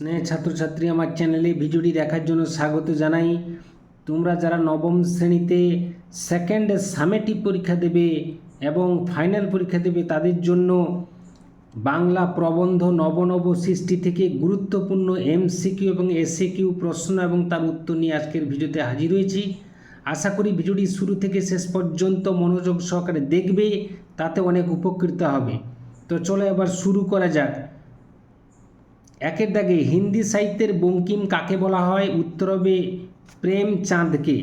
স্নেহ ছাত্রছাত্রী আমার চ্যানেলে ভিডিওটি দেখার জন্য স্বাগত জানাই। তোমরা যারা নবম শ্রেণীতে সেকেন্ড সামেটিভ পরীক্ষা দেবে এবং ফাইনাল পরীক্ষা দেবে, তাদের জন্য বাংলা প্রবন্ধ নবনব সৃষ্টি থেকে গুরুত্বপূর্ণ এমসিকিউ এবং এসএকিউ প্রশ্ন এবং তার উত্তর নিয়ে আজকের ভিডিওতে হাজির হয়েছি। আশা করি ভিডিওটি শুরু থেকে শেষ পর্যন্ত মনোযোগ সহকারে দেখবে, তাতে অনেক উপকৃত হবে। তো চলো এবার শুরু করা যাক। একের দাগে হিন্দি সাহিত্যের বঙ্কিম কাকে বলা হয়? উত্তর হবে প্রেমচাঁদকে।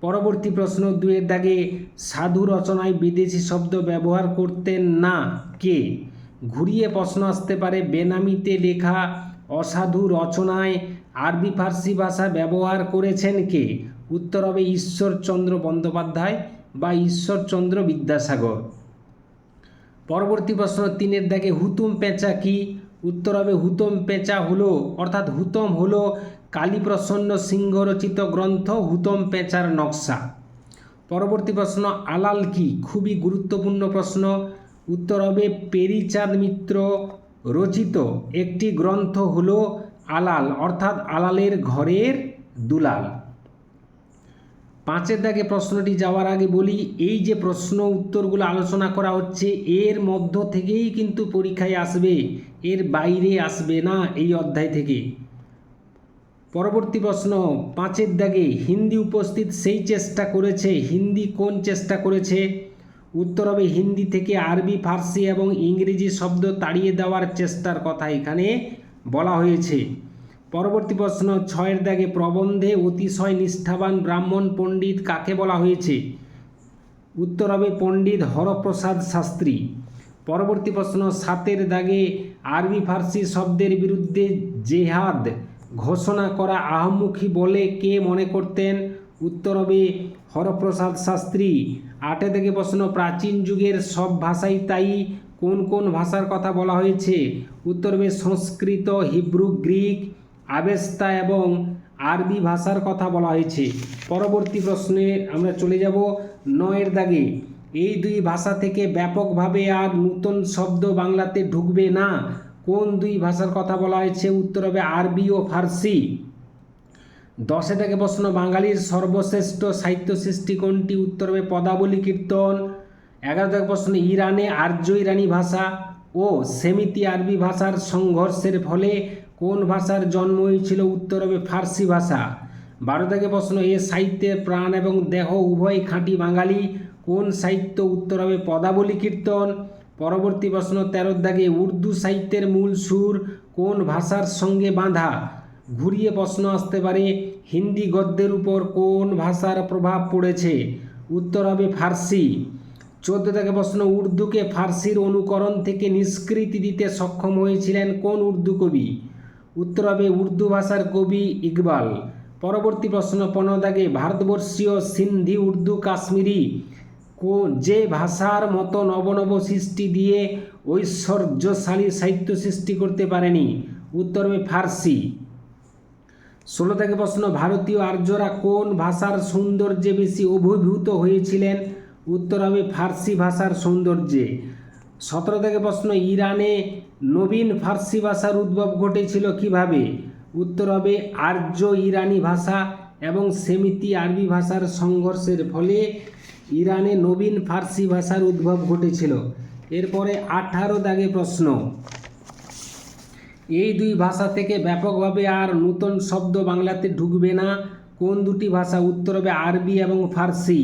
পরবর্তী প্রশ্ন দুয়ের দাগে সাধু রচনায় বিদেশি শব্দ ব্যবহার করতেন না কে? ঘুরিয়ে প্রশ্ন আসতে পারে, বেনামিতে লেখা অসাধু রচনায় আরবি ফার্সি ভাষা ব্যবহার করেছেন কে? উত্তর হবে ঈশ্বরচন্দ্র বন্দ্যোপাধ্যায় বা ঈশ্বরচন্দ্র বিদ্যাসাগর। পরবর্তী প্রশ্ন, তিনের দাগে হুতুম পেঁচা কি? উত্তর হবে হুতম পেঁচা হলো, অর্থাৎ হুতম হলো কালীপ্রসন্ন সিংহ রচিত গ্রন্থ, হুতম পেঁচার নকশা। পরবর্তী প্রশ্ন, আলাল কি? খুবই গুরুত্বপূর্ণ প্রশ্ন। উত্তর হবে পেরিচাঁদ মিত্র রচিত একটি গ্রন্থ হলো আলাল, অর্থাৎ আলালের ঘরের দুলাল। পাঁচের দাগে প্রশ্নটি যাওয়ার আগে বলি, এই যে প্রশ্ন উত্তরগুলো আলোচনা করা হচ্ছে, এর মধ্য থেকেই কিন্তু পরীক্ষায় আসবে, এর বাইরে আসবে না এই অধ্যায় থেকে। পরবর্তী প্রশ্ন, পাঁচের দাগে হিন্দি উপস্থিত সেই চেষ্টা করেছে, হিন্দি কোন চেষ্টা করেছে? উত্তর হবে হিন্দি থেকে আরবি, ফার্সি এবং ইংরেজি শব্দ তাড়িয়ে দেওয়ার চেষ্টার কথা এখানে বলা হয়েছে। পরবর্তী প্রশ্ন, ছয়ের দাগে প্রবন্ধে অতিশয় নিষ্ঠাবান ব্রাহ্মণ পণ্ডিত কাকে বলা হয়েছে? উত্তর হবে পণ্ডিত হরপ্রসাদ শাস্ত্রী। পরবর্তী প্রশ্ন, সাতের দাগে আরবি ফার্সি শব্দের বিরুদ্ধে জেহাদ ঘোষণা করা আহমুখী বলে কে মনে করতেন? উত্তর হবে হরপ্রসাদ শাস্ত্রী। আটে থেকে প্রশ্ন, প্রাচীন যুগের সব ভাষাই তাই? কোন কোন ভাষার কথা বলা হয়েছে? উত্তর হবে সংস্কৃত, হিব্রু, গ্রিক। আবেস্তা এবং আরবি ভাষার কথা বলা হয়েছে। পরবর্তী প্রশ্নে আমরা চলে যাব নয়ের দাগে। এই দুই ভাষা থেকে ব্যাপকভাবে আর নূতন শব্দ বাংলাতে ঢুকবে না। কোন দুই ভাষার কথা বলা হয়েছে? উত্তর হবে আরবি ও ফার্সি। দশে থেকে প্রশ্ন, বাঙালির সর্বশ্রেষ্ঠ সাহিত্য সৃষ্টি কোনটি? উত্তর হবে পদাবলী কীর্তন। এগারো থেকে প্রশ্ন, ইরানে আর্য ইরানি ভাষা ও সেমিতি আরবি ভাষার সংঘর্ষের ফলে কোন ভাষার জন্ম হয়েছিল উত্তর হবে ফার্সি ভাষা? বারো থেকে প্রশ্ন, এ সাহিত্যের প্রাণ এবং দেহ উভয় খাঁটি বাঙালি। কোন সাহিত্য উত্তর হবে পদাবলী কীর্তন? পরবর্তী প্রশ্ন তেরোর দাগে উর্দু সাহিত্যের মূল সুর কোন ভাষার সঙ্গে বাঁধা? ঘুরিয়ে প্রশ্ন আসতে পারে, হিন্দি গদ্যের উপর কোন ভাষার প্রভাব পড়েছে? উত্তর হবে ফার্সি। চোদ্দ থেকে প্রশ্ন, উর্দুকে ফার্সির অনুকরণ থেকে নিষ্কৃতি দিতে সক্ষম হয়েছিলেন কোন উর্দু কবি? উত্তর হবে উর্দু ভাষার কবি ইকবাল। পরবর্তী প্রশ্ন, পনেরো দাগে ভারতবর্ষীয় সিন্ধি, উর্দু, কাশ্মীরি কো, যে ভাষার মতো নবনব সৃষ্টি দিয়ে ঐশ্বর্যশালী সাহিত্য সৃষ্টি করতে পারেনি উত্তর হবে ফার্সি। ষোলো থেকে প্রশ্ন, ভারতীয় আর্যরা কোন ভাষার সৌন্দর্যে বেশি অভিভূত হয়েছিলেন উত্তর হবে ফার্সি ভাষার সৌন্দর্যে? সতেরো থেকে প্রশ্ন, ইরানে নবীন ফার্সি ভাষার উদ্ভব ঘটেছিল কীভাবে? উত্তর হবে আর্য ইরানি ভাষা এবং সেমিতি আরবি ভাষার সংঘর্ষের ফলে ইরানে নবীন ফার্সি ভাষার উদ্ভব ঘটেছিল। এরপরে আঠারো দাগে প্রশ্ন। এই দুই ভাষা থেকে ব্যাপকভাবে আর নূতন শব্দ বাংলাতে ঢুকবে না। কোন দুটি ভাষা? উত্তর হবে আরবি এবং ফার্সি।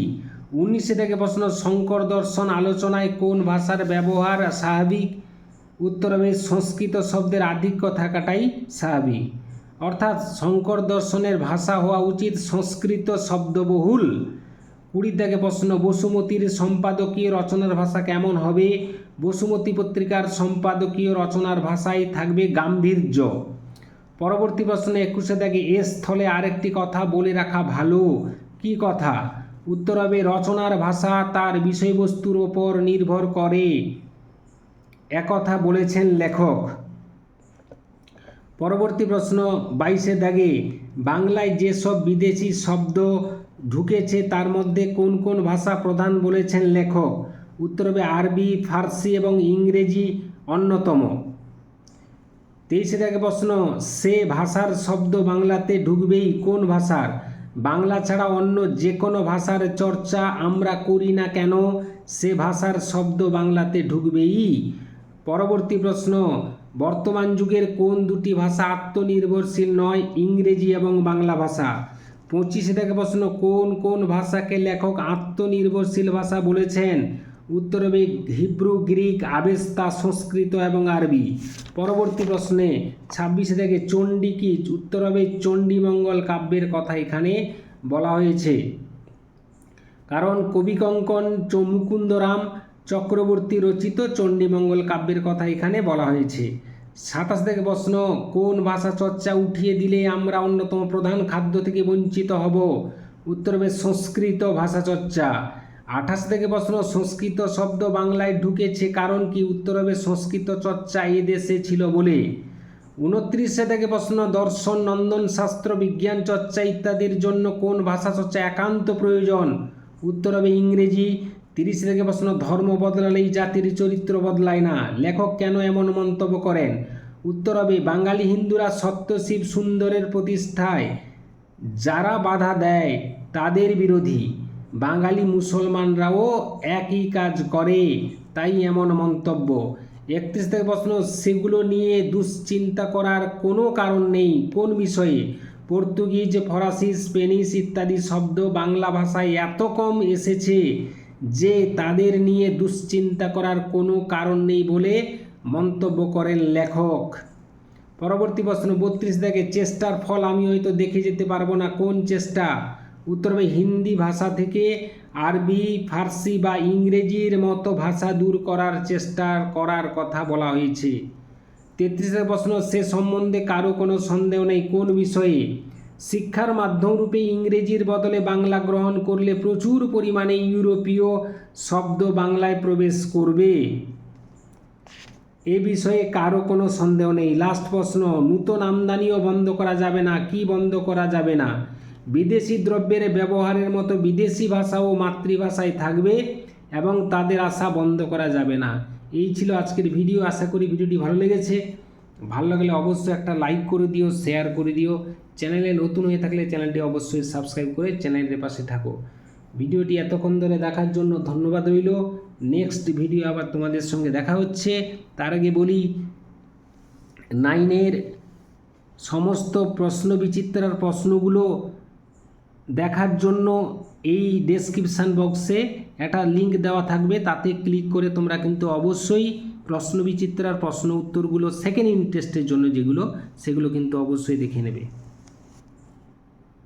উনিশে থেকে প্রশ্ন, শঙ্কর দর্শন আলোচনায় কোন ভাষার ব্যবহার স্বাভাবিক? উত্তর হবে সংস্কৃত শব্দের আধিক্য থাকাটাই স্বাভাবিক। অর্থাৎ শঙ্কর দর্শনের ভাষা হওয়া উচিত সংস্কৃত শব্দবহুল। কুড়ি থেকে প্রশ্ন, বসুমতীর সম্পাদকীয় রচনার ভাষা কেমন হবে? বসুমতী পত্রিকার সম্পাদকীয় রচনার ভাষায় থাকবে গাম্ভীর্য। পরবর্তী প্রশ্ন, একুশে থেকে এ স্থলে আরেকটি কথা বলে রাখা ভালো। কি কথা? উত্তর হবে রচনার ভাষা তার বিষয়বস্তুর ওপর নির্ভর করে। একথা বলেছেন লেখক। পরবর্তী প্রশ্ন, বাইশে দাগে বাংলায় যেসব বিদেশি শব্দ ঢুকেছে তার মধ্যে কোন কোন ভাষা প্রধান বলেছেন লেখক? উত্তর হবে আরবি, ফার্সি এবং ইংরেজি অন্যতম। তেইশে থেকে প্রশ্ন, সে ভাষার শব্দ বাংলাতে ঢুকবেই কোন ভাষার? বাংলা ছাড়া অন্য যে কোনো ভাষার চর্চা আমরা করি না কেন? সে ভাষার শব্দ বাংলাতে ঢুকবেই? পরবর্তী প্রশ্ন, বর্তমান যুগের কোন দুটি ভাষা আত্মনির্ভরশীল নয়, ইংরেজি এবং বাংলা ভাষা? পঁচিশে থেকে প্রশ্ন, কোন কোন ভাষাকে লেখক আত্মনির্ভরশীল ভাষা বলেছেন? উত্তর হবে হিব্রু, গ্রিক, আবেস্তা, সংস্কৃত এবং আরবি। পরবর্তী প্রশ্নে, ছাব্বিশে থেকে চণ্ডী কি? উত্তর হবে চণ্ডীমঙ্গল কাব্যের কথা এখানে বলা হয়েছে। কারণ কবি কঙ্কন মুকুন্দরাম চক্রবর্তী রচিত চণ্ডীমঙ্গল কাব্যের কথা এখানে বলা হয়েছে। সাতাশ থেকে প্রশ্ন, কোন ভাষা চর্চা উঠিয়ে দিলে আমরা অন্যতম প্রধান খাদ্য থেকে বঞ্চিত হব? উত্তর হবে সংস্কৃত ভাষা চর্চা। আঠাশ থেকে প্রশ্ন, সংস্কৃত শব্দ বাংলায় ঢুকেছে কারণ কি? উত্তর হবে সংস্কৃত চর্চা এ দেশে ছিল বলে। উনত্রিশে থেকে প্রশ্ন, দর্শন, নন্দন শাস্ত্র, বিজ্ঞান চর্চা ইত্যাদির জন্য কোন ভাষা চর্চা একান্ত প্রয়োজন? উত্তর হবে ইংরেজি। তিরিশ থেকে প্রশ্ন ধর্ম বদলালেই জাতির চরিত্র বদলায় না। লেখক কেন এমন মন্তব্য করেন? উত্তর হবে, বাঙালি হিন্দুরা সত্যশিব সুন্দরের প্রতিষ্ঠায় যারা বাধা দেয় তাদের বিরোধী। বাঙালি মুসলমানরাও একই কাজ করে, তাই এমন মন্তব্য। একত্রিশ থেকে প্রশ্ন সেগুলো নিয়ে দুশ্চিন্তা করার কোনো কারণ নেই। কোন বিষয়ে? পর্তুগিজ, ফরাসি, স্পেনিশ ইত্যাদি শব্দ বাংলা ভাষায় এত কম এসেছে। যে তাদের নিয়ে দুশ্চিন্তা করার কোনো কারণ নেই বলে মন্তব্য করেন লেখক। পরবর্তী প্রশ্ন, বত্রিশ থেকে চেষ্টার ফল আমি হয়তো দেখে যেতে পারব না, কোন চেষ্টা? উত্তর হিন্দি ভাষা থেকে আরবি, ফার্সি বা ইংরেজির মতো ভাষা দূর করার চেষ্টা করার কথা বলা হয়েছে। তেত্রিশের প্রশ্ন, সে সম্বন্ধে কারও কোনো সন্দেহ নেই, কোন বিষয়ে? শিক্ষার মাধ্যম রূপে ইংরেজির বদলে বাংলা গ্রহণ করলে প্রচুর পরিমাণে ইউরোপীয় শব্দ বাংলায় প্রবেশ করবে। এ বিষয়ে কারও কোনো সন্দেহ নেই। লাস্ট প্রশ্ন, নূতন আমদানিও বন্ধ করা যাবে না, কি বন্ধ করা যাবে না? বিদেশি দ্রব্যের ব্যবহারের মতো বিদেশি ভাষাও মাতৃভাষায় থাকবে এবং তাদের আশা বন্ধ করা যাবে না। এই ছিল আজকের ভিডিও। আশা করি ভিডিওটি ভালো লেগেছে। ভালো লাগলে অবশ্যই একটা লাইক করে দিও শেয়ার করে দিও। চ্যানেলে নতুন হয়ে থাকলে চ্যানেলটি অবশ্যই সাবস্ক্রাইব করে চ্যানেলের পাশে থাকো। ভিডিওটি এতক্ষণ ধরে দেখার জন্য ধন্যবাদ রইল। নেক্সট ভিডিও আবার তোমাদের সঙ্গে দেখা হচ্ছে। তার আগে বলি নাইনের সমস্ত প্রশ্ন বিচিত্রার প্রশ্নগুলো দেখার জন্য এই ডেসক্রিপশান বক্সে একটা লিঙ্ক দেওয়া থাকবে। তাতে ক্লিক করে তোমরা কিন্তু অবশ্যই প্রশ্ন বিচিত্রার প্রশ্ন উত্তরগুলো সেকেন্ড ইন্টারেস্টের জন্য যেগুলো সেগুলো কিন্তু অবশ্যই দেখে নেবে।